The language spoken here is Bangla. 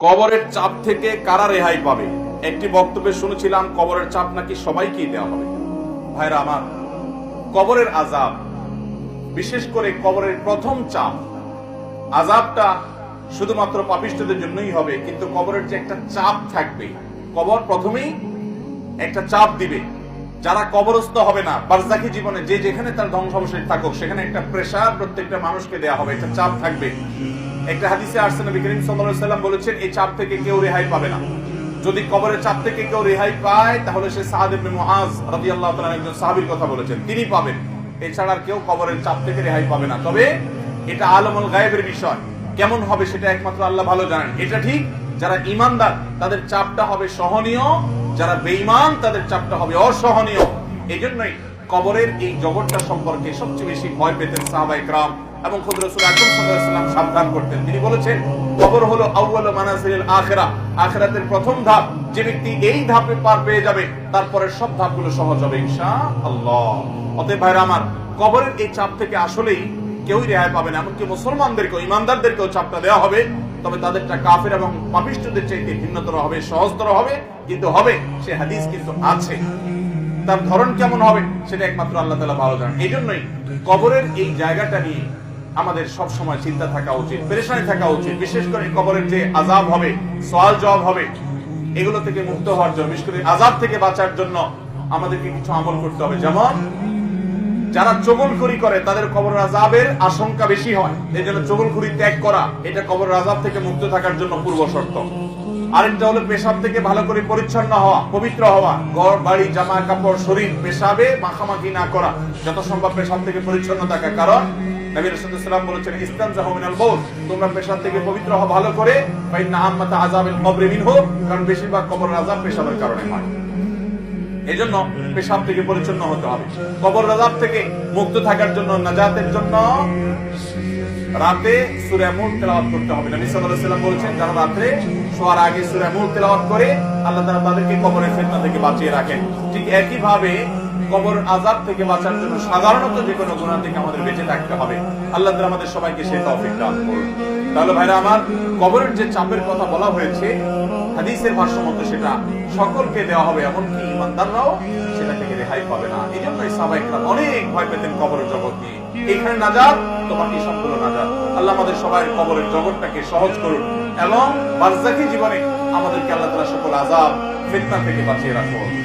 কবরের চাপ থেকে কারা রেহাই পাবে? একটি বক্তব্যে শুনেছিলাম, কবরের চাপ নাকি সবাইকেই দেওয়া হবে। ভাইরা আমার, কবরের আজাব বিশেষ করে কবরের প্রথম চাপ আজাবটা শুধুমাত্র পাপিষ্টদের জন্যই হবে, কিন্তু কবরের যে একটা চাপ থাকবে, কবর প্রথমেই একটা চাপ দিবে। যারা কবরস্থ হবে না বারজাকি জীবনে যে যেখানে তার ধ্বংসাবশেষ থাকুক, সেখানে একটা প্রেশার প্রত্যেকটা মানুষকে দেয়া হবে, একটা চাপ থাকবে। একটা হাদিসে আসছে নবী করিম সাল্লাল্লাহু সাল্লাম বলেছেন, এই চাপ থেকে কেউ রেহাই পাবে না। যদি কবরের চাপ থেকে কেউ রেহাই পায়, তাহলে সে সাদ ইবনে মুআজ রাদিয়াল্লাহু তাআলা একজন সাহাবীর কথা বলেছেন। তিনি পাবেন। এছাড়া কেউ কবরের চাপ থেকে রেহাই পাবে না। তবে এটা আলমুল গায়েবের বিষয়। কেমন হবে সেটা একমাত্র আল্লাহ ভালো জানেন। এটা ঠিক, যারা ইমানদার তাদের চাপটা হবে সহনীয়। যারা বেঈমান, তাদের চাপটা হবে অসহনীয়। এই জন্যই কবরের এই জগৎটা সম্পর্কে সবচেয়ে বেশি ভয় পেতেন সাহাবাই ক্রাম এবং খুদ রসুল আকরম সাল্লাম সাবধান করতেন। তিনি বলেছেন, কবর হলো আউ্বাল মানাসিল আখেরা। আখেরাতের প্রথম ধাপ, যে ব্যক্তি এই ধাপে পার পেয়ে যাবে তারপরে সব ধাপগুলো সহজ হবে ইনশা আল্লাহ অতএব ভাইরা আমার, কবরের এই চাপ থেকে আসলেই কেউই রেহাই পাবে না, এমনকি মুসলমানদেরকেও, ইমানদারদেরকেও চাপটা দেওয়া হবে। তবে তাদেরটা কাফের এবং পাপিষ্টদের চাইতে ভিন্নতর হবে, সহজতর হবে, কিন্তু হবে, সে হাদিস কিন্তু আছে। তার ধরন কেমন হবে, সেটা একমাত্র আল্লাহ তালা ভালো জানেন। এই জন্যই কবরের এই জায়গাটা নিয়ে আমাদের সব সময় চিন্তা থাকা উচিত, পেরেশানি থাকা উচিত। বিশেষ করে কবরের যে আজাব হবে সওয়াল জবাব হবে, এগুলো থেকে মুক্ত হওয়ার জন্য, বিশেষ করে আজাব থেকে বাঁচার জন্য আমাদেরকে কিছু আমল করতে হবে। যেমন, যারা চগলখড়ি করে, তাদের কবর আজাবের আশঙ্কা বেশি হয়। এই জন্য চগলখড়ি ত্যাগ করা, এটা কবর আজাব থেকে মুক্ত থাকার জন্য পূর্ব শর্ত। আরেকটা হলো পেশাব থেকে ভালো করে পরিচ্ছন্ন হওয়া, পবিত্র হওয়া। ঘর, বাড়ি, জামা, কাপড়, শরীর পেশাবে মাখামাখি না করা যত সম্ভব পেশাব থেকে পরিচ্ছন্ন থাকা। কারণ মিনহু, কারণ বেশিরভাগ কবর কারণে হয়। এজন্য পেশাব থেকে পরিচ্ছন্ন হতে হবে। কবর রাজাব থেকে মুক্ত থাকার জন্য, নাজাতের জন্য রাতে সূরা মুল তেলাওয়াত করতে হবে। নবী সাল্লাল্লাহু আলাইহি সাল্লাম বলেছেন, যারা রাতে শোয়ার আগে সূরা মুল তেলাওয়াত করে আল্লাহ তাআলা তাদেরকে কবরের ফিতনা থেকে বাঁচিয়ে রাখেন। ঠিক একই ভাবে কবর আযাব থেকে বাঁচার জন্য সাধারণত যে কোনো গুনাহ থেকে আমাদের বেঁচে থাকতে হবে। আল্লাহ তাআলা আমাদের সবাইকে সেই তৌফিক দান তাহলে ভাইরা আমার, কবরের যে চাপের কথা বলা হয়েছে, হাদিসের ভাষ্য মতো সেটা সকলকে দেওয়া হবে, এমনকি ইমানদাররাও সেটা থেকে রেহাই পাবে না। এই জন্যই সাবাইকরা অনেক ভয় পেতেন কবরের জগৎ নিয়ে। এখানে নাজাত আল্লাহ আমাদের সবাই কবরের জগৎটাকে সহজ করুন এবং বার্জাকি জীবনে আমাদেরকে আল্লাহ তালা সকল আজাব ফিতনা থেকে বাঁচিয়ে রাখুন।